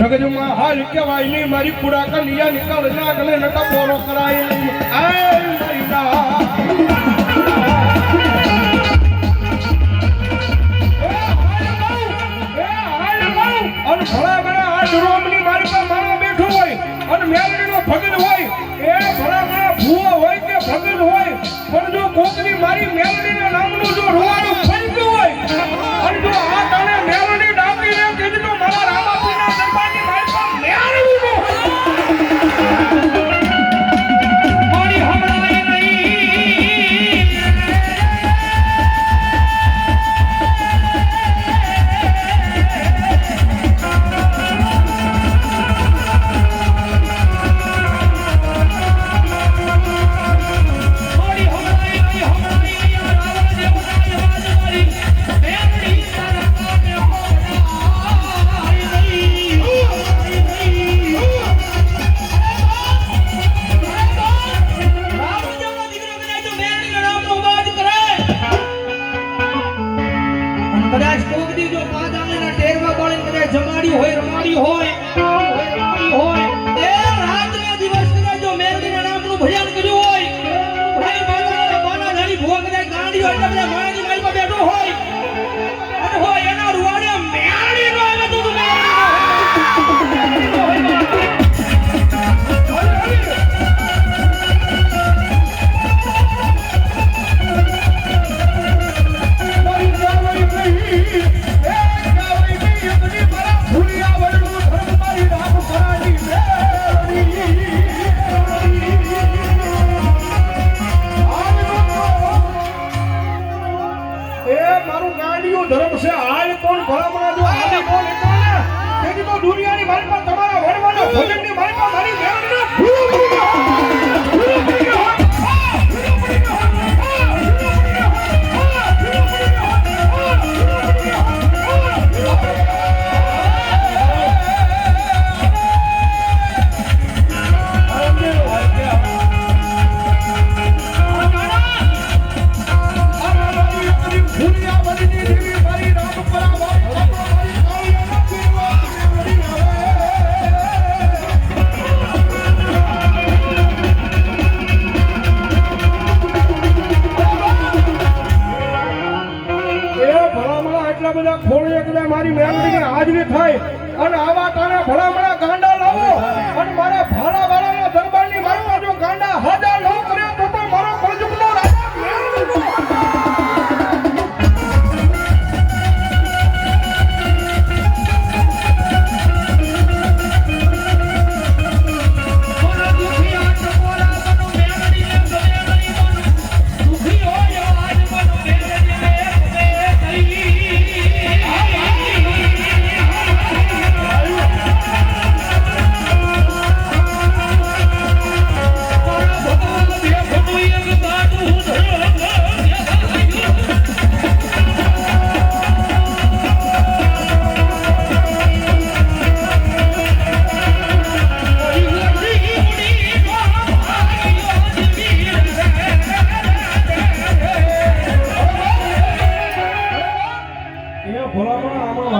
જગજમાં હાલ કહેવાય નહીં, મારી કુડા કલિયા નિકાલ ના નટા પોરો કરાય નહીં. આય મૈના અને ભલા ભલા આ ડરોમની પર હોય, અને મેલડીનો ભગત હોય, એ ભલા ભલા ભૂવો હોય કે ભગત હોય, પણ જો કોકની મારી મેલડીના જમાડી હોય, રમાડી હોય રમાડી હોય. એ રાતના ભજન કર્યું હોય ભાઈ ધારી ભૂવા ગાંડી હોય હાલ કોણ ભલામણા જો હાલે કોણ એટલે તેથી તો દુનિયાની મારી પાસે તમારા વડવાના ભજનની મારી પાસે મારી મેલડીને ભૂલો ભૂલો. એટલા બધા ખોળે કદાચ મારી મેલડીની હાજરી થાય અને આવા તારા ભલામણા ગાંડા લાવો. અને મારા ભાલા ભલામણા આમાં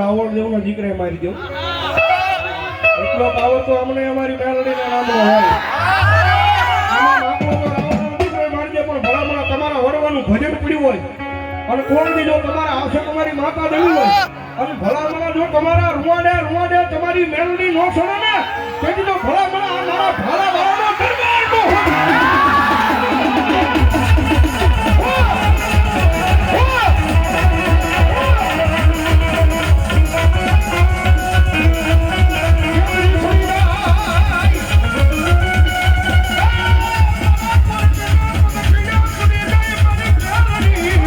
રાવણ જેવું ને મારી દો. એટલો પાવર તો અમને અમારી મેલડીના નામનો હોય. તમારા વડવાનું ભજન પડ્યું હોય. અને કોણ જો તમારા આવશે તમારી માતા દેવી હોય, અને ભલામણા જો તમારા રૂવાડે રૂવાડે તમારી મેલડી નો છોડે ને, તેથી તો ભલામણા મારા ભાલા